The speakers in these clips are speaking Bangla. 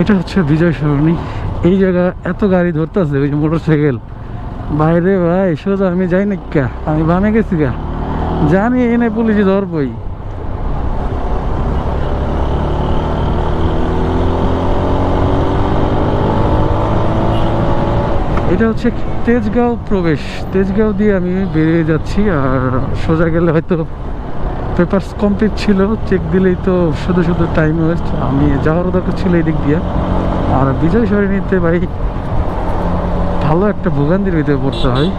এটা হচ্ছে বিজয় সরণি। এই জায়গা এত গাড়ি ধরতেছে, ওই যে মোটর সাইকেল বাইরে ভাই, সোজা আমি যাই না কা আমি বামে গেছি গা। জানি এনে পুলিশে ধরবই। এটা হচ্ছে তেজগাঁও প্রবেশ। তেজগাঁও দিয়ে আমি বেরিয়ে যাচ্ছি, আর সোজা গেলে হয়তো পেপারস কমপ্লিট ছিল চেক দিলেই তো শুধু শুধু টাইম ওয়েস্ট আমি যাওয়ার দরকার ছিল এই দিক দিয়ে। আর বিজয় সরণিতে ভাই, ভালো একটা ভোগান্তির ভিতরে পড়তে হয়।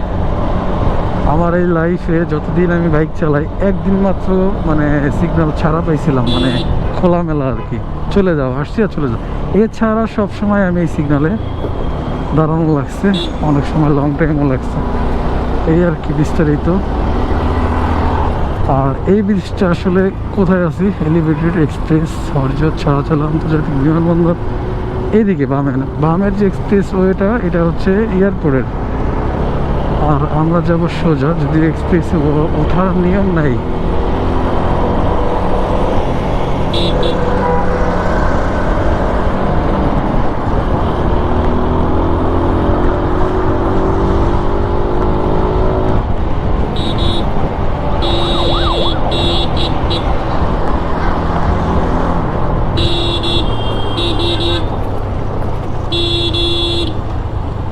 আমার এই লাইফে যতদিন আমি বাইক চালাই, একদিন মাত্র মানে সিগন্যাল ছাড়া পাইছিলাম মানে খোলামেলা আর কি। চলে যাও, আসছি আর চলে যাও। এছাড়া সব সময় আমি এই সিগনালে দাঁড়ানো লাগছে, অনেক সময় লং টাইমও লাগছে। এই আর কি বিস্তারিত। আর এই ব্রিজটা আসলে কোথায় আছি? এলিভেটেড এক্সপ্রেস হরজত চলাচল আন্তর্জাতিক বিমানবন্দর। এদিকে বামে না বামের যে এক্সপ্রেস ওয়েটা এটা হচ্ছে এয়ারপোর্টের আর আমরা যাব সোজা, যদি এক্সপ্রেসে ওঠার নিয়ম নাই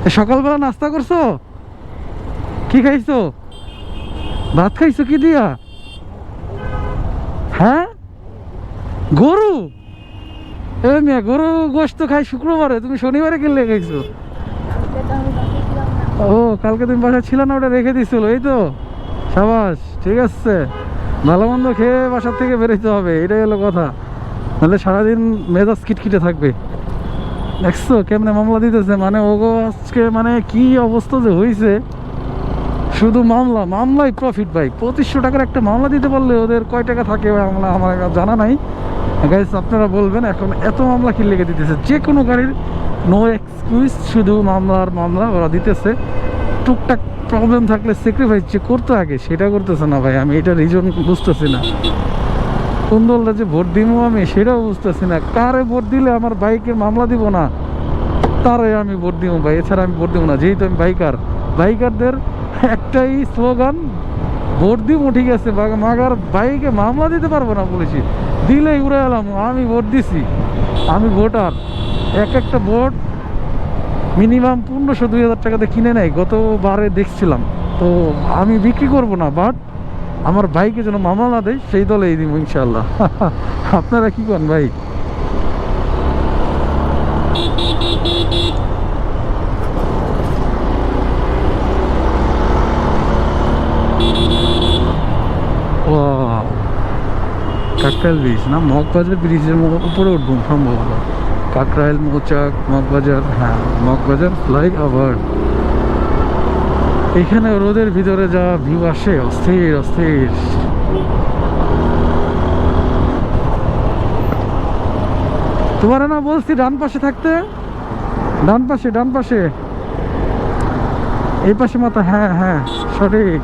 সকালবেলা নাস্তা করছ? কি খাইছো? ভাত খাইছো কি দিয়া? হ্যাঁ? গরু? এ, মিয়া, গরু গোস্ত খাই শুক্রবারে, তুমি শনিবারে কিনলে খাইছো? ও, কালকে তুমি বাসা ছিল না, ওটা রেখে দিছিল, এই তো। সাবাস, ঠিক আছে। ভালো মন্দ খেয়ে বাসার থেকে বেরোতে হবে, এটাই হলো কথা। নাহলে সারাদিন মেজাজ কিটকিটে থাকবে। দেখছ কেমনে মামলা দিতেছে? মানে ওগো আজকে মানে কি অবস্থা যে হয়েছে শুধু মামলা মামলাই প্রফিট ভাই। পঁচিশশো টাকার একটা মামলা দিতে পারলে ওদের কয় টাকা থাকে মামলা আমার জানা নাই। গাইস আপনারা বলবেন, এখন এত মামলা কি লেগে দিতেছে? যে কোনো গাড়ির নো এক্সকিউজ শুধু মামলার মামলা ওরা দিতেছে। টুকটাক প্রবলেম থাকলে স্যাক্রিফাইস যে করতে আগে, সেটা করতেছে না ভাই। আমি এটা রিজন বুঝতেছি না। কোন দলটা যে ভোট দিব আমি, সেটাও বুঝতেছি না। কারে ভোট দিলে আমার বাইকের মামলা দিব না? তারে আমি ভোট দিব ভাই, এছাড়া আমি ভোট দিব না। যেহেতু আমি বাইকার, বাইকারদের একটাই স্লোগান, ভোট দিব ঠিক আছে মাগার বাইকে মামলা দিতে পারব না পুলিশে। দিলেই উড়ে এলাম, আমি ভোট দিছি। আমি ভোটার। এক একটা ভোট মিনিমাম পনেরোশো, দুই হাজার টাকাতে কিনে নেয়, গতবারে দেখছিলাম। তো আমি বিক্রি করব না, বাট আমার বাইকে যেন মামলা না দেয়, সেই দলেই দিব ইনশাল্লাহ আপনারা কি করেন ভাই? কাকরাইল ব্রিজ না? মগবাজার ব্রিজের উপরে উঠবো সম্ভবত কাকরাইল, মৌচাক, মগবাজার হ্যাঁ মগবাজার ফ্লাই ওভার এখানে রোদের ভিতরে যা ভিউ আসে, অস্থির অস্থির। তোমার না বলছি ডান পাশে থাকতে? ডান পাশে ডান পাশে। এই পাশে মাথা হ্যাঁ হ্যাঁ সঠিক।